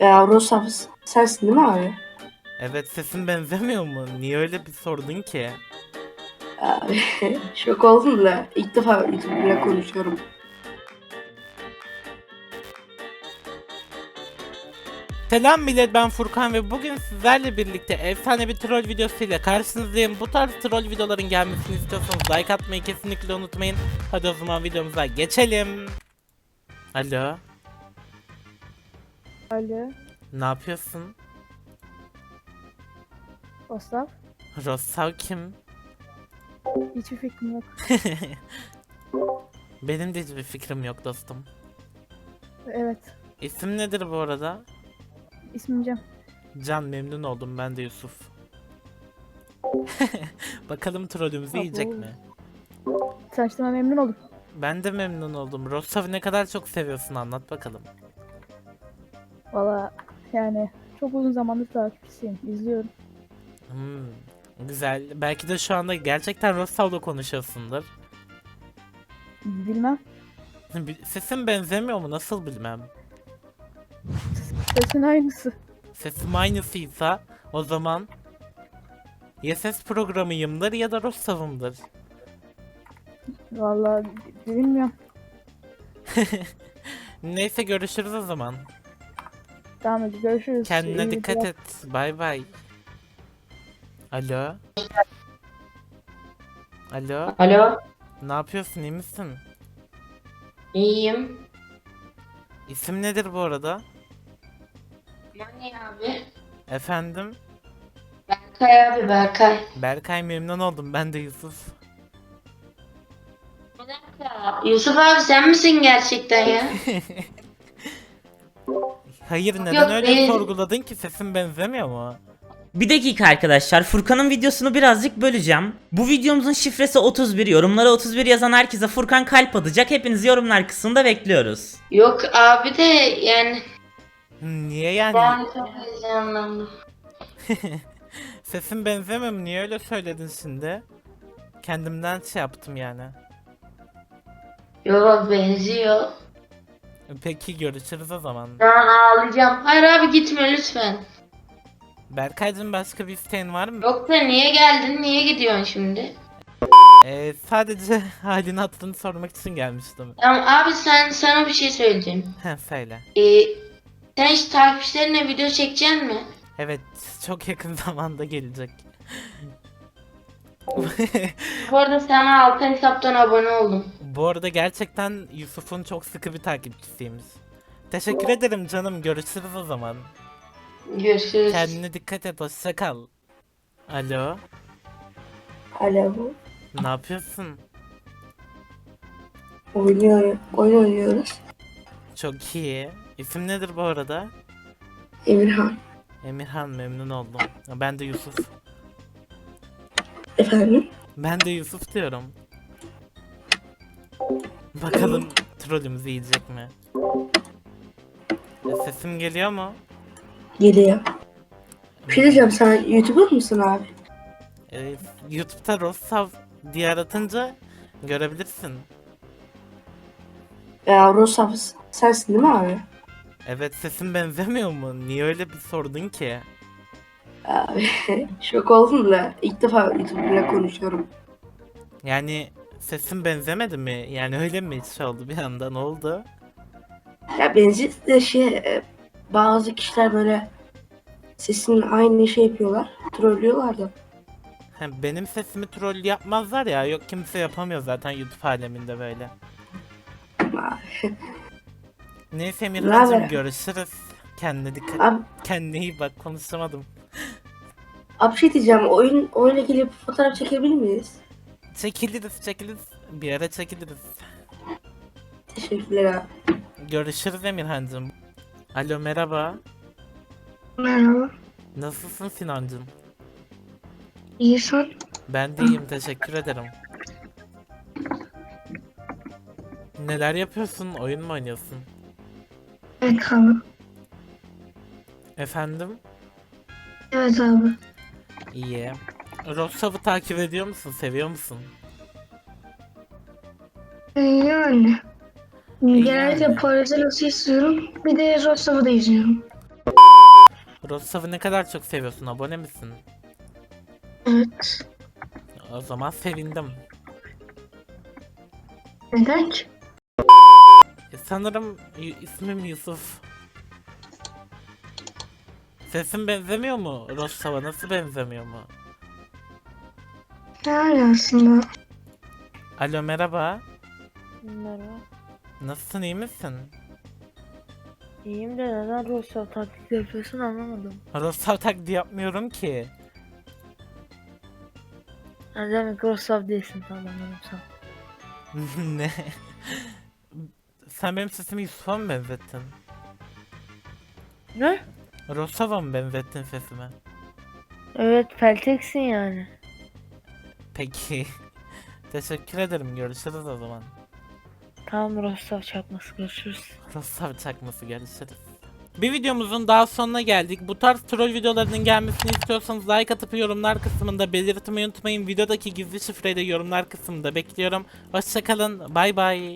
Ya Rosaf sensin değil mi abi? Evet sesin benzemiyor mu? Niye öyle bir sordun ki? Abi şok oldum da ilk defa YouTube'la konuşuyorum. Selam millet ben Furkan ve bugün sizlerle birlikte efsane bir troll videosuyla karşınızdayım. Bu tarz troll videoların gelmesini istiyorsanız like atmayı kesinlikle unutmayın. Hadi o zaman videomuza geçelim. Alo, Alo, ne yapıyorsun? WhatsApp. Rossav kim? Hiçbir fikrim yok. Benim de hiçbir fikrim yok dostum. Evet, İsim nedir bu arada? ismim Cem. Can memnun oldum ben de Yusuf. Bakalım trollümüzü yiyecek Abo. mi? Tanıştığıma memnun oldum. Ben de memnun oldum. Rossav'ı ne kadar çok seviyorsun anlat bakalım. Valla yani çok uzun zamandır takipçisiyim, izliyorum. Hmm, güzel. Belki de şu anda gerçekten Rossav'la konuşuyorsundur. Bilmem, Sesin benzemiyor mu? Nasıl bilmem. sesin aynısı. Sesim aynısıysa o zaman ya ses programıyımdır ya da Rossav'ımdır. Valla bilmiyorum. Neyse görüşürüz o zaman. Tamam hadi görüşürüz. Kendine İyi dikkat geceler. et. Bay bay. Alo. Alo. Alo, Ne yapıyorsun? iyi misin? iyiyim. İsim nedir bu arada? Mani abi. Efendim? Berkay abi, Berkay. Berkay memnun oldum. Ben de Yusuf. Bir dakika. Yusuf abi sen misin gerçekten ya? Hayır neden yok, öyle değil. sorguladın ki sesin benzemiyor mu? Bir dakika arkadaşlar Furkan'ın videosunu birazcık böleceğim. Bu videomuzun şifresi 31. Yorumlara 31 yazan herkese Furkan kalp atacak. Hepinizi yorumlar kısmında bekliyoruz. Yok abi de yani Niye yani? ben çok heyecanlandım. Sesin benzemiyor mu? Niye öyle söyledin şimdi? Kendimden şey yaptım yani. Yok benziyor. Peki görüşürüz o zaman. An ağlayacağım. Hayır abi gitme lütfen. Berkaycığım başka bir isteğin var mı? Yok da niye geldin, niye gidiyorsun şimdi? Ee, sadece halini hatırını sormak için gelmiştim. Tamam abi sen sana bir şey söyleyeceğim. He söyle. Ee, sen hiç takipçilerine video çekeceksin mi? Evet çok yakın zamanda gelecek. Bu arada sana altın hesaptan abone oldum. Bu arada gerçekten Yusuf'un çok sıkı bir takipçisiymiş. Teşekkür ederim canım. Görüşürüz o zaman. Görüşürüz. Kendine dikkat et. Hoşça kal. Alo. Alo. Ne yapıyorsun? Oynuyor, oyun oynuyoruz. Çok iyi. İsim nedir bu arada? Emirhan. Emirhan memnun oldum. Ben de Yusuf. Efendim? Ben de Yusuf diyorum. Bakalım trollümüzü yiyecek mi? Ya sesim geliyor mu? Geliyor. Bir şey diyeceğim sen YouTuber mısın abi? Ee, YouTube'da Rossav diye aratınca görebilirsin. Ya Rosaf sensin değil mi abi? Evet sesim benzemiyor mu? Niye öyle bir sordun ki? Abi şok oldum da ilk defa YouTube'la konuşuyorum. Yani sesim benzemedi mi? Yani öyle mi oldu bir anda ne oldu? Ya benziyor de şey e, bazı kişiler böyle sesinin aynı şey yapıyorlar. Trollüyorlar da. Benim sesimi troll yapmazlar ya. Yok kimse yapamıyor zaten YouTube aleminde böyle. Neyse Ne Emirhan'cığım haber? görüşürüz. Kendine dikkat. abi, Kendine iyi bak konuşamadım. abi bir şey diyeceğim. Oyun oyuna gelip fotoğraf çekebilir miyiz? Çekiliriz çekiliriz. Bir ara çekiliriz. Teşekkürler abi. Görüşürüz Emirhan'cığım. Alo merhaba. Merhaba. Nasılsın Sinancığım? İyi sen? Ben de iyiyim teşekkür ederim. Neler yapıyorsun? Oyun mu oynuyorsun? Evet abi. Efendim? Evet abi. İyi. Rossav'ı takip ediyor musun? Seviyor musun? Yani. yani. Genellikle Parazilos'u istiyorum. Bir de Rostov'u da izliyorum. Rostov'u ne kadar çok seviyorsun abone misin? Evet. O zaman sevindim. Neden ki? E, sanırım y- ismim Yusuf. Sesim benzemiyor mu Rostov'a? Nasıl benzemiyor mu? Yani aslında. Alo merhaba. Merhaba. Nasılsın iyi misin? İyiyim de neden Rostov taklit yapıyorsun anlamadım. Rostov taklidi yapmıyorum ki. Ne demek Rostov değilsin tamam sen. ne? Sen benim sesimi Yusuf'a mı benzettin? Ne? Rostov'a mı benzettin sesimi? Evet Pelteksin yani. Peki. Teşekkür ederim. Görüşürüz o zaman. Tamam Rostov çakması görüşürüz. Rostov çakması görüşürüz. Bir videomuzun daha sonuna geldik. Bu tarz troll videolarının gelmesini istiyorsanız like atıp yorumlar kısmında belirtmeyi unutmayın. Videodaki gizli şifreyi de yorumlar kısmında bekliyorum. Hoşçakalın. Bay bay.